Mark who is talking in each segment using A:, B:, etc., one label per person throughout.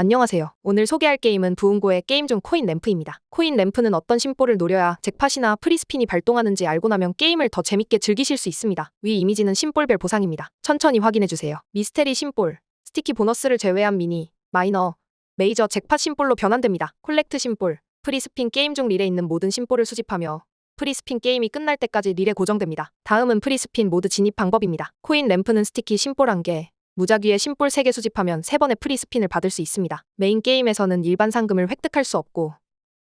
A: 안녕하세요. 오늘 소개할 게임은 부은고의 게임 중 코인 램프입니다. 코인 램프는 어떤 심볼을 노려야 잭팟이나 프리스핀이 발동하는지 알고 나면 게임을 더 재밌게 즐기실 수 있습니다. 위 이미지는 심볼별 보상입니다. 천천히 확인해주세요. 미스테리 심볼, 스티키 보너스를 제외한 미니, 마이너, 메이저 잭팟 심볼로 변환됩니다. 콜렉트 심볼, 프리스핀 게임 중 릴에 있는 모든 심볼을 수집하며 프리스핀 게임이 끝날 때까지 릴에 고정됩니다. 다음은 프리스핀 모드 진입 방법입니다. 코인 램프는 스티키 심볼 1개, 무작위에 심볼 3개 수집하면 3번의 프리스핀을 받을 수 있습니다. 메인 게임에서는 일반 상금을 획득할 수 없고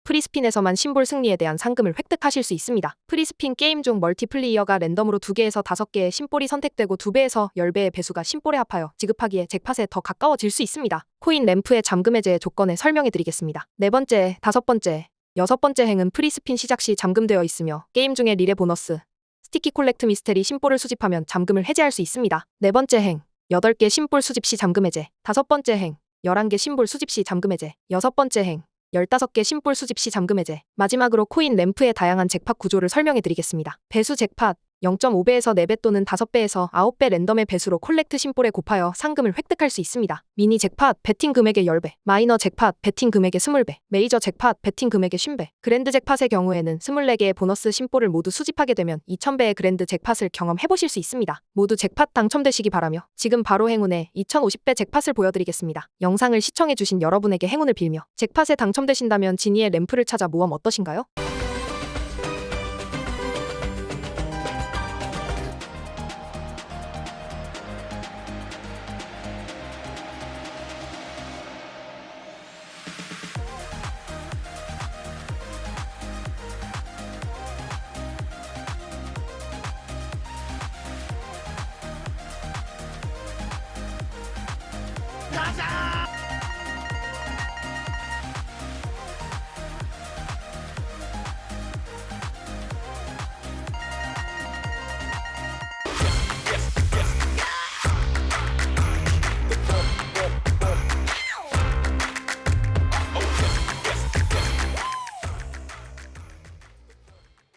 A: 프리스핀에서만 심볼 승리에 대한 상금을 획득하실 수 있습니다. 프리스핀 게임 중 멀티플레이어가 랜덤으로 2개에서 5개의 심볼이 선택되고 2배에서 10배의 배수가 심볼에 합하여 지급하기에 잭팟에 더 가까워질 수 있습니다. 코인 램프의 잠금 해제의 조건에 설명해 드리겠습니다. 네 번째, 다섯 번째, 여섯 번째 행은 프리스핀 시작 시 잠금되어 있으며 게임 중에 릴레 보너스, 스티키 콜렉트 미스테리 심볼을 수집하면 잠금을 해제할 수 있습니다. 네 번째 행, 8개 심볼 수집 시 잠금 해제. 다섯 번째 행, 11개 심볼 수집 시 잠금 해제. 여섯 번째 행, 15개 심볼 수집 시 잠금 해제. 마지막으로 코인 램프의 다양한 잭팟 구조를 설명해 드리겠습니다. 배수 잭팟 0.5배에서 4배 또는 5배에서 9배 랜덤의 배수로 콜렉트 심볼에 곱하여 상금을 획득할 수 있습니다. 미니 잭팟 베팅 금액의 10배, 마이너 잭팟 베팅 금액의 20배, 메이저 잭팟 베팅 금액의 50배, 그랜드 잭팟의 경우에는 24개의 보너스 심볼을 모두 수집하게 되면 2000배의 그랜드 잭팟을 경험해 보실 수 있습니다. 모두 잭팟 당첨되시기 바라며 지금 바로 행운의 2050배 잭팟을 보여드리겠습니다. 영상을 시청해 주신 여러분에게 행운을 빌며 잭팟에 당첨되신다면 지니의 램프를 찾아 모험 어떠신가요?
B: 다 시.